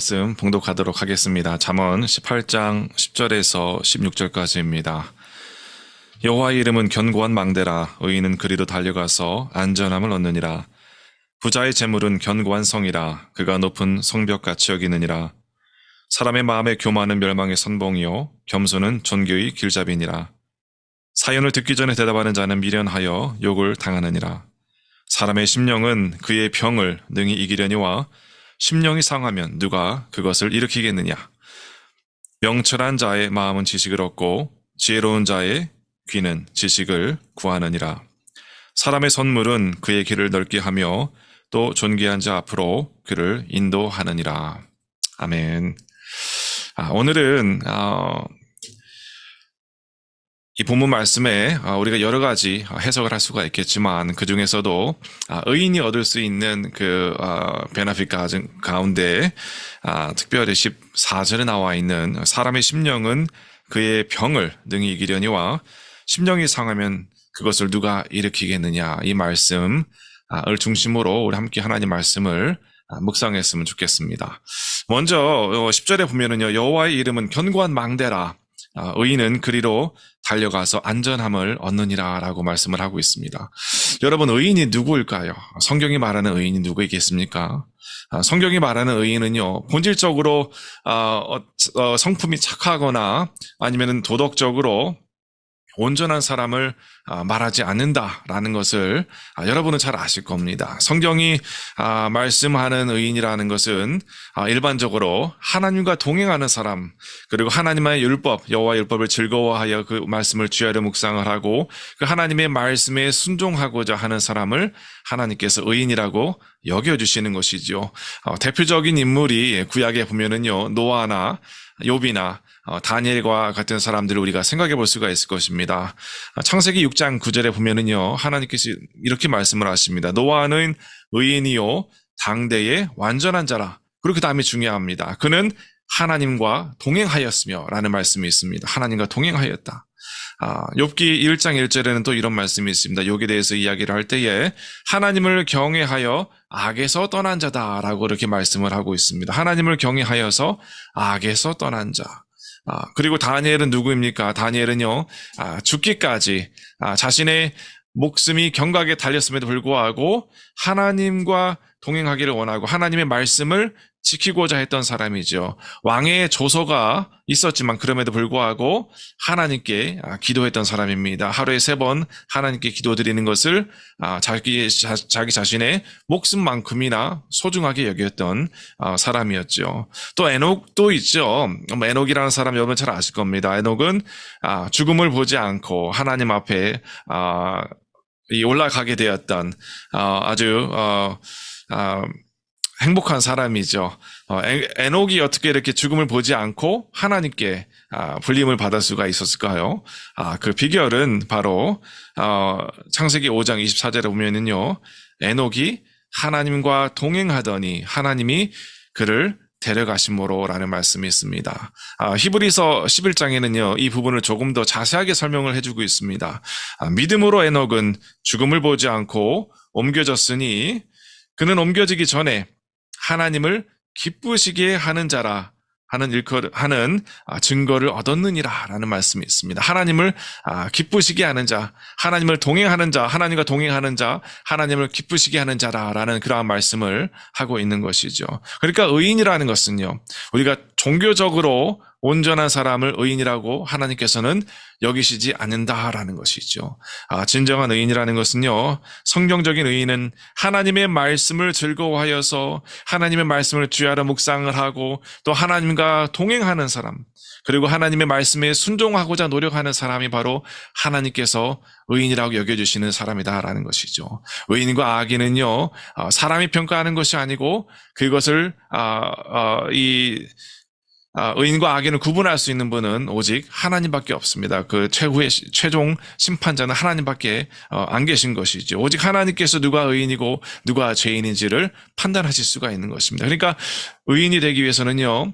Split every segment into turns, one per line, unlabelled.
말씀 봉독하도록 하겠습니다. 잠언 18장 10절에서 16절까지입니다. 여호와의 이름은 견고한 망대라. 의인은 그리로 달려가서 안전함을 얻느니라. 부자의 재물은 견고한 성이라. 그가 높은 성벽같이 여기느니라. 사람의 마음에 교만은 멸망의 선봉이요. 겸손은 존귀의 길잡이니라. 사연을 듣기 전에 대답하는 자는 미련하여 욕을 당하느니라. 사람의 심령은 그의 병을 능히 이기려니와 심령이 상하면 누가 그것을 일으키겠느냐? 명철한 자의 마음은 지식을 얻고 지혜로운 자의 귀는 지식을 구하느니라. 사람의 선물은 그의 길을 넓게 하며 또 존귀한 자 앞으로 그를 인도하느니라. 아멘. 아, 오늘은 어, 이 본문 말씀에 아, 우리가 여러 가지 해석을 할 수가 있겠지만 그 중에서도 아, 의인이 얻을 수 있는 그 베나핏 가운데 아, 특별히 14절에 나와 있는 사람의 심령은 그의 병을 능히 이기려니와 심령이 상하면 그것을 누가 일으키겠느냐 이 말씀을 중심으로 우리 함께 하나님 말씀을 묵상했으면 좋겠습니다. 먼저 10절에 어, 보면은요 여호와의 이름은 견고한 망대라 의인은 그리로 달려가서 안전함을 얻느니라 라고 말씀을 하고 있습니다. 여러분 의인이 누구일까요? 성경이 말하는 의인이 누구이겠습니까? 성경이 말하는 의인은요 본질적으로 어, 어, 성품이 착하거나 아니면 도덕적으로 온전한 사람을 아, 말하지 않는다라는 것을 아, 여러분은 잘 아실 겁니다. 성경이 아, 말씀하는 의인이라는 것은 일반적으로 하나님과 동행하는 사람 그리고 하나님의 율법 여호와 율법을 즐거워하여 그 말씀을 주야로 묵상을 하고 그 하나님의 말씀에 순종하고자 하는 사람을 하나님께서 의인이라고 여겨주시는 것이죠. 어, 대표적인 인물이 구약에 보면은요 노아나 욥이나 어, 다니엘과 같은 사람들을 우리가 생각해 볼 수가 있을 것입니다. 어, 창세기 6장 9절에 보면은요, 하나님께서 이렇게 말씀을 하십니다. 노아는 의인이요, 당대의 완전한 자라. 그리고 그 다음에 중요합니다. 그는 하나님과 동행하였으며 라는 말씀이 있습니다. 하나님과 동행하였다. 아, 욥기 1장 1절에는 또 이런 말씀이 있습니다. 욥에 대해서 이야기를 할 때에 하나님을 경외하여 악에서 떠난 자다라고 이렇게 말씀을 하고 있습니다. 하나님을 경외하여서 악에서 떠난 자. 아, 그리고 다니엘은 누구입니까? 다니엘은요, 아, 죽기까지 아, 자신의 목숨이 경각에 달렸음에도 불구하고 하나님과 동행하기를 원하고 하나님의 말씀을 지키고자 했던 사람이죠. 왕의 조서가 있었지만 그럼에도 불구하고 하나님께 아, 기도했던 사람입니다. 하루에 세 번 하나님께 기도드리는 것을 아, 자기, 자기 자신의 목숨만큼이나 소중하게 여겼던 아, 사람이었죠. 또 에녹도 있죠. 뭐 에녹이라는 사람 여러분 잘 아실 겁니다. 에녹은 죽음을 보지 않고 하나님 앞에 올라가게 되었던 아주 어, 행복한 사람이죠. 어, 에녹이 어떻게 이렇게 죽음을 보지 않고 하나님께 아, 불림을 받을 수가 있었을까요? 아, 그 비결은 바로 어, 창세기 5장 24절에 보면은요, 에녹이 하나님과 동행하더니 하나님이 그를 데려가심으로라는 말씀이 있습니다. 아, 히브리서 11장에는요, 이 부분을 조금 더 자세하게 설명을 해주고 있습니다. 아, 믿음으로 에녹은 죽음을 보지 않고 옮겨졌으니 그는 옮겨지기 전에 하나님을 기쁘시게 하는 자라 하는 일컬 하는 아, 증거를 얻었느니라라는 말씀이 있습니다. 하나님을 아, 기쁘시게 하는 자, 하나님을 동행하는 자, 하나님과 동행하는 자, 하나님을 기쁘시게 하는 자라라는 그러한 말씀을 하고 있는 것이죠. 그러니까 의인이라는 것은요, 우리가 종교적으로 온전한 사람을 의인이라고 하나님께서는 여기시지 않는다라는 것이죠. 아, 진정한 의인이라는 것은요, 성경적인 의인은 하나님의 말씀을 즐거워하여서 하나님의 말씀을 주야로 묵상을 하고 또 하나님과 동행하는 사람, 그리고 하나님의 말씀에 순종하고자 노력하는 사람이 바로 하나님께서 의인이라고 여겨주시는 사람이다라는 것이죠. 의인과 악인은요, 아, 사람이 평가하는 것이 아니고 그것을, 아, 아, 이, 아, 의인과 악인을 구분할 수 있는 분은 오직 하나님밖에 없습니다. 그 최후의 최종 심판자는 하나님밖에 어, 안 계신 것이죠. 오직 하나님께서 누가 의인이고 누가 죄인인지를 판단하실 수가 있는 것입니다. 그러니까 의인이 되기 위해서는요,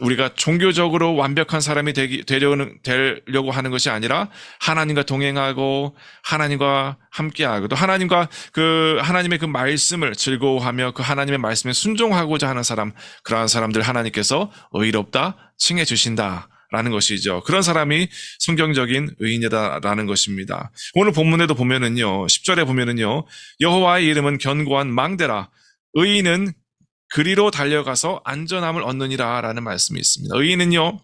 우리가 종교적으로 완벽한 사람이 되기, 되려는, 되려고 하는 것이 아니라 하나님과 동행하고 하나님과 함께하고 또 하나님과 그 하나님의 그 말씀을 즐거워하며 그 하나님의 말씀에 순종하고자 하는 사람, 그러한 사람들 하나님께서 의롭다 칭해 주신다. 라는 것이죠. 그런 사람이 성경적인 의인이다라는 것입니다. 오늘 본문에도 보면은요, 10절에 보면은요, 여호와의 이름은 견고한 망대라. 의인은 그리로 달려가서 안전함을 얻느니라 라는 말씀이 있습니다. 의인은요,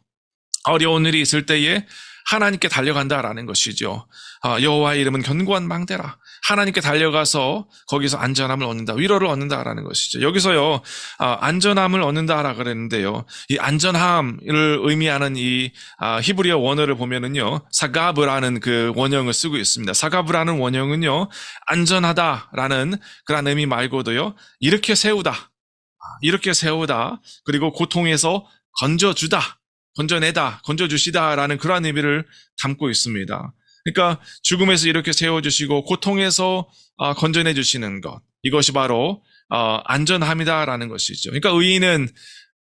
어려운 일이 있을 때에 하나님께 달려간다라는 것이죠. 아, 여호와의 이름은 견고한 망대라. 하나님께 달려가서 거기서 안전함을 얻는다, 위로를 얻는다라는 것이죠. 여기서요, 아, 안전함을 얻는다라 그랬는데요. 이 안전함을 의미하는 이 아, 히브리어 원어를 보면은요, 사가브라는 그 원형을 쓰고 있습니다. 사가브라는 원형은요, 안전하다라는 그런 의미 말고도요, 이렇게 세우다, 이렇게 세우다, 그리고 고통에서 건져주다, 건져내다, 건져주시다라는 그러한 의미를 담고 있습니다. 그러니까 죽음에서 이렇게 세워주시고 고통에서 아, 건져내 주시는 것, 이것이 바로 어, 안전함이다라는 것이죠. 그러니까 의인은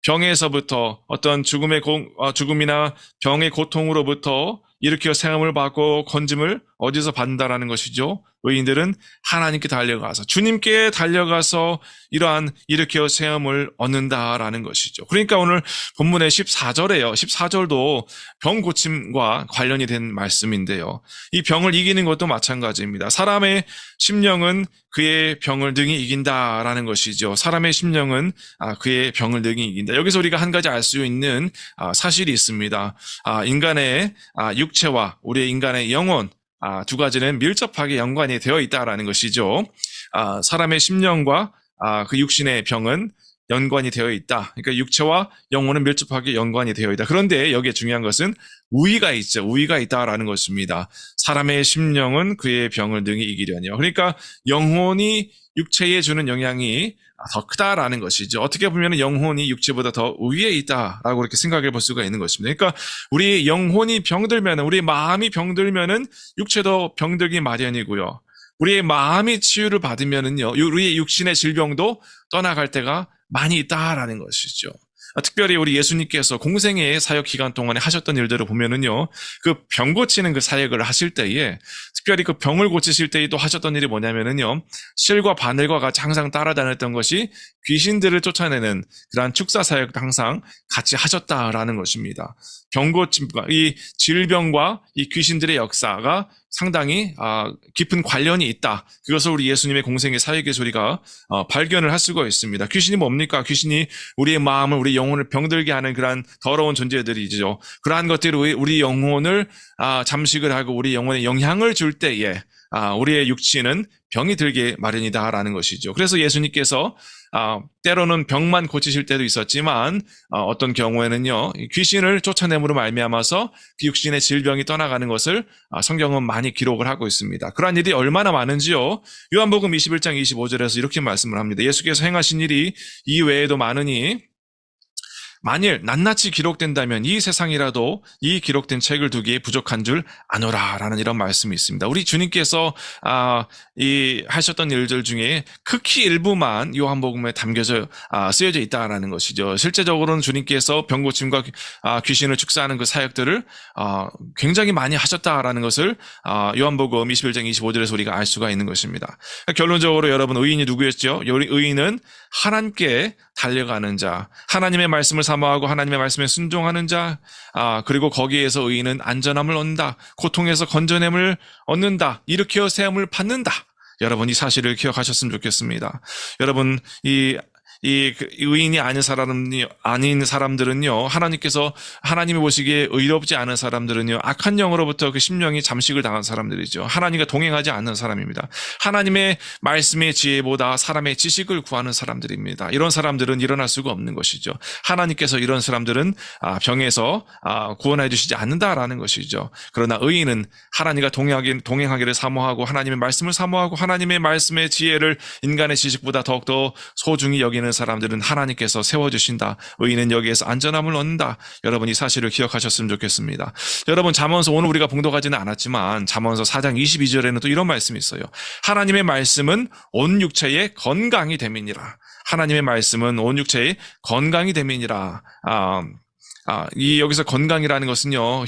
병에서부터 어떤 죽음의 공, 어, 죽음이나 병의 고통으로부터 일으켜 생함을 받고 건짐을 어디서 받는다라는 것이죠. 의인들은 하나님께 달려가서 주님께 달려가서 이러한 일으켜 세움을 얻는다라는 것이죠. 그러니까 오늘 본문의 14절에요. 14절도 병 고침과 관련이 된 말씀인데요. 이 병을 이기는 것도 마찬가지입니다. 사람의 심령은 그의 병을 능히 이긴다라는 것이죠. 사람의 심령은 아, 그의 병을 능히 이긴다. 여기서 우리가 한 가지 알 수 있는 아, 사실이 있습니다. 아, 인간의 육 체와 우리의 인간의 영혼 아, 두 가지는 밀접하게 연관이 되어 있다라는 것이죠. 아, 사람의 심령과 아, 그 육신의 병은 연관이 되어 있다. 그러니까 육체와 영혼은 밀접하게 연관이 되어 있다. 그런데 여기에 중요한 것은 우위가 있죠. 우위가 있다라는 것입니다. 사람의 심령은 그의 병을 능히 이기려니요. 그러니까 영혼이 육체에 주는 영향이 더 크다라는 것이죠. 어떻게 보면 영혼이 육체보다 더 우위에 있다라고 이렇게 생각해 볼 수가 있는 것입니다. 그러니까 우리 영혼이 병들면, 우리 마음이 병들면은 육체도 병들기 마련이고요. 우리의 마음이 치유를 받으면은요, 우리의 육신의 질병도 떠나갈 때가 많이 있다라는 것이죠. 특별히 우리 예수님께서 공생의 사역 기간 동안에 하셨던 일들을 보면은요, 그 병 고치는 그 사역을 하실 때에, 특별히 그 병을 고치실 때에 또 하셨던 일이 뭐냐면은요, 실과 바늘과 같이 항상 따라다녔던 것이 귀신들을 쫓아내는 그러한 축사 사역도 항상 같이 하셨다라는 것입니다. 병 고침과 이 질병과 이 귀신들의 역사가 상당히 아, 깊은 관련이 있다. 그것을 우리 예수님의 공생의 사역의 소리가 어, 발견을 할 수가 있습니다. 귀신이 뭡니까? 귀신이 우리의 마음을, 우리 영혼을 병들게 하는 그러한 더러운 존재들이죠. 그러한 것들이 우리 영혼을 아, 잠식을 하고 우리 영혼에 영향을 줄 때에 아, 우리의 육신은 병이 들게 마련이다라는 것이죠. 그래서 예수님께서 아, 때로는 병만 고치실 때도 있었지만 어, 어떤 경우에는요 귀신을 쫓아내므로 말미암아서 그 육신의 질병이 떠나가는 것을 아, 성경은 많이 기록을 하고 있습니다. 그러한 일이 얼마나 많은지요. 요한복음 21장 25절에서 이렇게 말씀을 합니다. 예수께서 행하신 일이 이 외에도 많으니 만일 낱낱이 기록된다면 이 세상이라도 이 기록된 책을 두기에 부족한 줄 아노라라는 이런 말씀이 있습니다. 우리 주님께서 아, 이 하셨던 일들 중에 극히 일부만 요한복음에 담겨져 아, 쓰여져 있다라는 것이죠. 실제적으로는 주님께서 병고침과 아, 귀신을 축사하는 그 사역들을 아, 굉장히 많이 하셨다라는 것을 아, 요한복음 21장 25절에서 우리가 알 수가 있는 것입니다. 결론적으로 여러분 의인이 누구였죠? 의인은 하나님께 달려가는 자, 하나님의 말씀을 사모하고 하나님의 말씀에 순종하는 자, 아, 그리고 거기에서 의인은 안전함을 얻는다. 고통에서 건전함을 얻는다. 일으켜 세움을 받는다. 여러분 이 사실을 기억하셨으면 좋겠습니다. 여러분 이 이 의인이 아닌 사람이 아닌 사람들은요 하나님께서 하나님이 보시기에 의롭지 않은 사람들은요 악한 영으로부터 그 심령이 잠식을 당한 사람들이죠. 하나님과 동행하지 않는 사람입니다. 하나님의 말씀의 지혜보다 사람의 지식을 구하는 사람들입니다. 이런 사람들은 일어날 수가 없는 것이죠. 하나님께서 이런 사람들은 아, 병에서 아, 구원해 주시지 않는다라는 것이죠. 그러나 의인은 하나님과 동행하기, 동행하기를 사모하고 하나님의 말씀을 사모하고 하나님의 말씀의 지혜를 인간의 지식보다 더욱더 소중히 여기는 의인하는 사람들은 하나님께서 세워주신다. 의인은 여기에서 안전함을 얻는다. 여러분 이 사실을 기억하셨으면 좋겠습니다. 여러분 잠언서 오늘 우리가 봉독하지는 않았지만 잠언서 4장 22절에는 또 이런 말씀이 있어요. 하나님의 말씀은 온 육체의 건강이 됨이니라. 하나님의 말씀은 온 육체의 건강이 됨이니라. 아, 아, 이 여기서 건강이라는 것은요 어,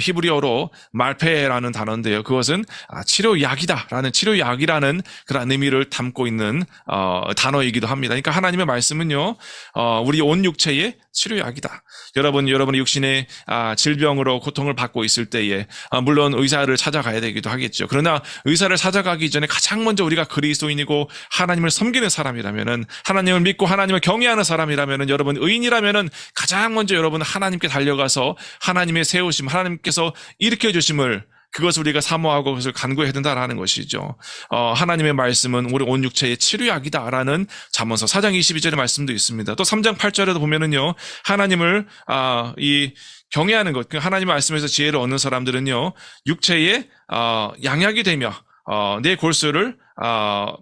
히브리어로 말페라는 단어인데요. 그것은 아, 치료약이다라는 치료약이라는 그런 의미를 담고 있는 어, 단어이기도 합니다. 그러니까 하나님의 말씀은요, 어, 우리 온 육체의 치료약이다. 여러분, 여러분의 육신의 아, 질병으로 고통을 받고 있을 때에 아, 물론 의사를 찾아가야 되기도 하겠죠. 그러나 의사를 찾아가기 전에 가장 먼저 우리가 그리스도인이고 하나님을 섬기는 사람이라면은 하나님을 믿고 하나님을 경외하는 사람이라면은 여러분 의인이라면은 가장 먼저 여러분 하 나님께 달려가서 하나님의 세우심, 하나님께서 일으켜 주심을 그것을 우리가 사모하고 그것을 간구해야 된다라는 것이죠. 어, 하나님의 말씀은 우리 온 육체의 치료약이다라는 잠언서 4장 22절의 말씀도 있습니다. 또 3장 8절에도 보면은요, 하나님을 아, 이 경외하는 것, 그 하나님 말씀에서 지혜를 얻는 사람들은요, 육체의 어, 양약이 되며 어, 내 골수를 어,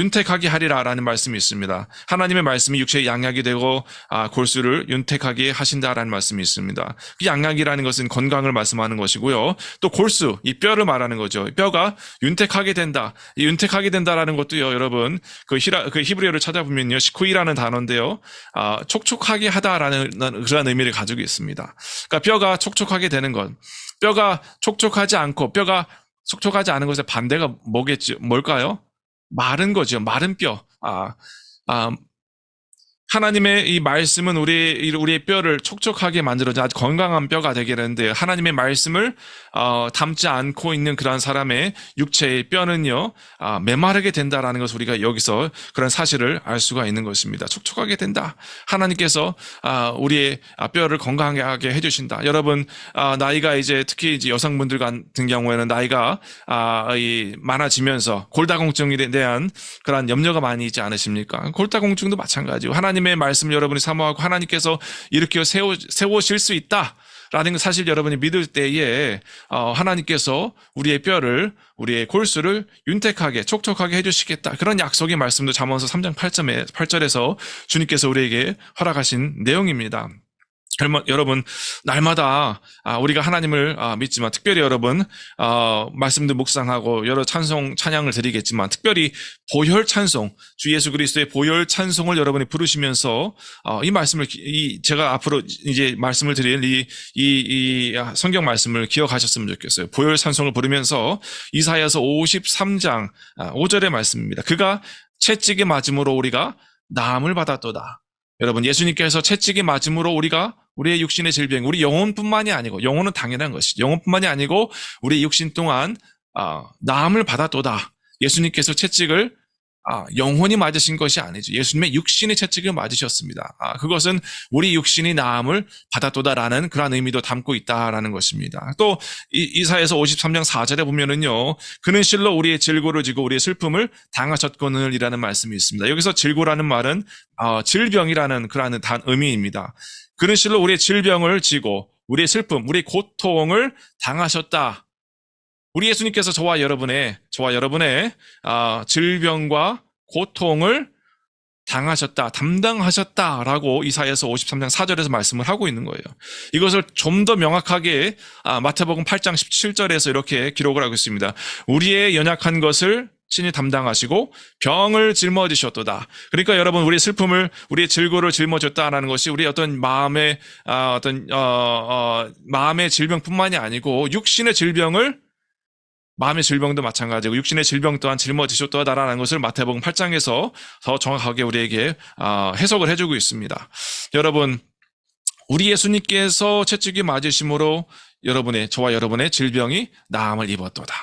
윤택하게 하리라라는 말씀이 있습니다. 하나님의 말씀이 육체의 양약이 되고 아, 골수를 윤택하게 하신다라는 말씀이 있습니다. 그 양약이라는 것은 건강을 말씀하는 것이고요. 또 골수, 이 뼈를 말하는 거죠. 뼈가 윤택하게 된다. 이 윤택하게 된다라는 것도요, 여러분 그 히라 그 히브리어를 찾아보면요, 시쿠이라는 단어인데요, 아, 촉촉하게 하다라는 그런 의미를 가지고 있습니다. 그러니까 뼈가 촉촉하게 되는 것, 뼈가 촉촉하지 않고 뼈가 촉촉하지 않은 것의 반대가 뭐겠죠? 뭘까요? 마른 거죠. 마른 뼈. 아, 아, 하나님의 이 말씀은 우리 우리의 뼈를 촉촉하게 만들어서 아주 건강한 뼈가 되게 되는데 하나님의 말씀을 어, 담지 않고 있는 그런 사람의 육체의 뼈는요 아, 메마르게 된다라는 것을 우리가 여기서 그런 사실을 알 수가 있는 것입니다. 촉촉하게 된다. 하나님께서 아, 우리의 아, 뼈를 건강하게 해주신다. 여러분 아, 나이가 이제 특히 이제 여성분들 같은 경우에는 나이가 아, 이 많아지면서 골다공증에 대한 그런 염려가 많이 있지 않으십니까? 골다공증도 마찬가지고 하나님 하나님의 말씀을 여러분이 사모하고 하나님께서 일으켜 세우, 세우실 수 있다. 라는 사실 여러분이 믿을 때에 어, 하나님께서 우리의 뼈를 우리의 골수를 윤택하게 촉촉하게 해주시겠다 그런 약속의 말씀도 잠언서 3장 8절에 8절에서 주님께서 우리에게 허락하신 내용입니다. 여러분 날마다 아, 우리가 하나님을 아, 믿지만 특별히 여러분 어, 말씀도 묵상하고 여러 찬송 찬양을 드리겠지만 특별히 보혈 찬송 주 예수 그리스도의 보혈 찬송을 여러분이 부르시면서 어, 이 말씀을 이 제가 앞으로 이제 말씀을 드릴 이, 이, 이 성경 말씀을 기억하셨으면 좋겠어요. 보혈 찬송을 부르면서 이사야서 53장 5절의 아, 말씀입니다. 그가 채찍에 맞음으로 우리가 나음을 받았도다. 여러분 예수님께서 채찍에 맞음으로 우리가 우리의 육신의 질병, 우리 영혼뿐만이 아니고 영혼은 당연한 것이 영혼뿐만이 아니고 우리 육신 동안 아, 나음을 받았도다. 예수님께서 채찍을 아, 영혼이 맞으신 것이 아니죠. 예수님의 육신의 채찍을 맞으셨습니다. 아, 그것은 우리 육신이 나음을 받았도다라는 그런 의미도 담고 있다라는 것입니다. 또 이, 사에서 53장 4절에 보면은요, 그는 실로 우리의 질고를 지고 우리의 슬픔을 당하셨거늘이라는 말씀이 있습니다. 여기서 질고라는 말은 어, 질병이라는 그러한 단 의미입니다. 그는 실로 우리의 질병을 지고 우리의 슬픔, 우리의 고통을 당하셨다. 우리 예수님께서 저와 여러분의 저와 여러분의 아, 질병과 고통을 당하셨다, 담당하셨다라고 이사에서 53장 4절에서 말씀을 하고 있는 거예요. 이것을 좀 더 명확하게 아, 마태복음 8장 17절에서 이렇게 기록을 하고 있습니다. 우리의 연약한 것을 친히 담당하시고 병을 짊어지셨도다. 그러니까 여러분 우리의 슬픔을 우리의 질고를 짊어졌다라는 것이 우리 어떤 마음의 아, 어떤 어, 어, 마음의 질병뿐만이 아니고 육신의 질병을 마음의 질병도 마찬가지고 육신의 질병 또한 짊어지셨다라는 것을 마태복음 8장에서 더 정확하게 우리에게 어, 해석을 해주고 있습니다. 여러분 우리 예수님께서 채찍이 맞으심으로 여러분의 저와 여러분의 질병이 나음을 입었도다.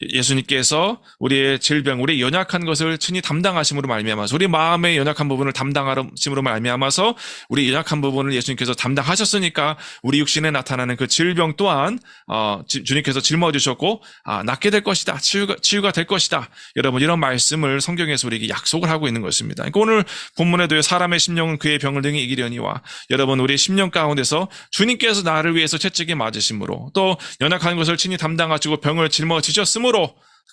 예수님께서 우리의 질병, 우리의 연약한 것을 친히 담당하심으로 말미암아서 우리 마음의 연약한 부분을 담당하심으로 말미암아서 우리 연약한 부분을 예수님께서 담당하셨으니까 우리 육신에 나타나는 그 질병 또한 어, 주님께서 짊어지셨고 아, 낫게 될 것이다, 치유가, 치유가 될 것이다. 여러분 이런 말씀을 성경에서 우리에게 약속을 하고 있는 것입니다. 그러니까 오늘 본문에도 사람의 심령은 그의 병을 등에 이기려니와 여러분 우리 심령 가운데서 주님께서 나를 위해서 채찍에 맞으심으로 또 연약한 것을 친히 담당하시고 병을 짊어지셨으므로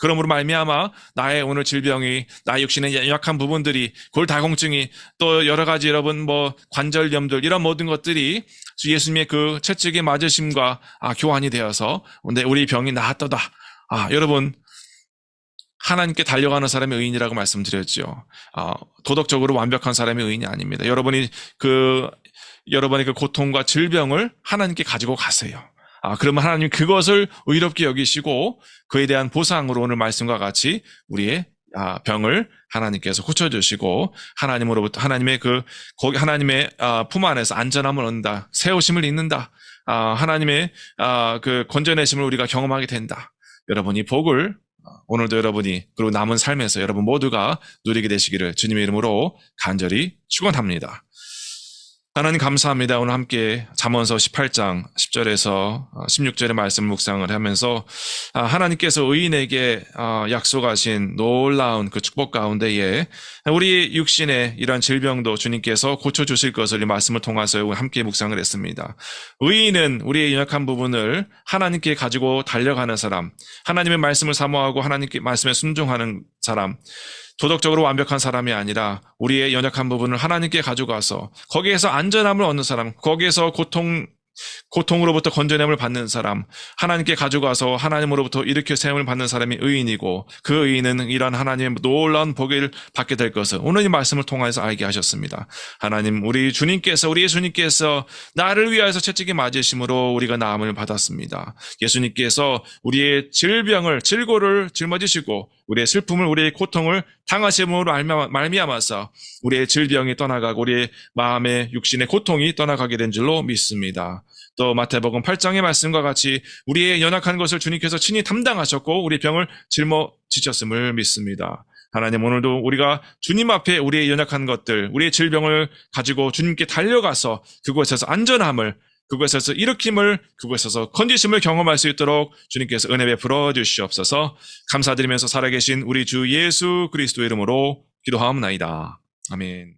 그러므로 말미암아 나의 오늘 질병이 나의 육신의 연약한 부분들이 골다공증이 또 여러 가지 여러분 뭐 관절염들 이런 모든 것들이 주 예수님의 그 채찍에 맞으심과 아, 교환이 되어서 근데 우리 병이 나았도다. 아, 여러분 하나님께 달려가는 사람이 의인이라고 말씀드렸죠. 아, 도덕적으로 완벽한 사람이 의인이 아닙니다. 여러분이 그 여러분의 그 고통과 질병을 하나님께 가지고 가세요. 아, 그러면 하나님 그것을 의롭게 여기시고 그에 대한 보상으로 오늘 말씀과 같이 우리의 아, 병을 하나님께서 고쳐주시고 하나님으로부터 하나님의 그 거기 하나님의 아, 품 안에서 안전함을 얻는다, 세우심을 잊는다, 아, 하나님의 아, 그 건져내심을 우리가 경험하게 된다. 여러분이 복을 오늘도 여러분이 그리고 남은 삶에서 여러분 모두가 누리게 되시기를 주님의 이름으로 간절히 축원합니다. 하나님 감사합니다. 오늘 함께 잠언서 18장 10절에서 16절의 말씀 묵상을 하면서 아, 하나님께서 의인에게 아, 약속하신 놀라운 그 축복 가운데에 우리 육신의 이러한 질병도 주님께서 고쳐 주실 것을 이 말씀을 통해서 함께 묵상을 했습니다. 의인은 우리의 연약한 부분을 하나님께 가지고 달려가는 사람, 하나님의 말씀을 사모하고 하나님께 말씀에 순종하는 사람, 도덕적으로 완벽한 사람이 아니라 우리의 연약한 부분을 하나님께 가져가서 거기에서 안전함을 얻는 사람, 거기에서 고통 고통으로부터 건져냄을 받는 사람, 하나님께 가져가서 하나님으로부터 일으켜 세움을 받는 사람이 의인이고 그 의인은 이러한 하나님의 놀라운 복을 받게 될 것을 오늘 이 말씀을 통해서 알게 하셨습니다. 하나님, 우리 주님께서 우리 예수님께서 나를 위하여서 채찍이 맞으심으로 우리가 나음을 받았습니다. 예수님께서 우리의 질병을 질고를 짊어지시고 우리의 슬픔을 우리의 고통을 당하심으로 말미암아서 우리의 질병이 떠나가고 우리의 마음의 육신의 고통이 떠나가게 된 줄로 믿습니다. 또 마태복음 8장의 말씀과 같이 우리의 연약한 것을 주님께서 친히 담당하셨고 우리 병을 짊어지셨음을 믿습니다. 하나님 오늘도 우리가 주님 앞에 우리의 연약한 것들, 우리의 질병을 가지고 주님께 달려가서 그곳에서 안전함을 그곳에서 일으킴을 그곳에서 건지심을 경험할 수 있도록 주님께서 은혜 베풀어 주시옵소서 감사드리면서 살아계신 우리 주 예수 그리스도 이름으로 기도하옵나이다. 아멘.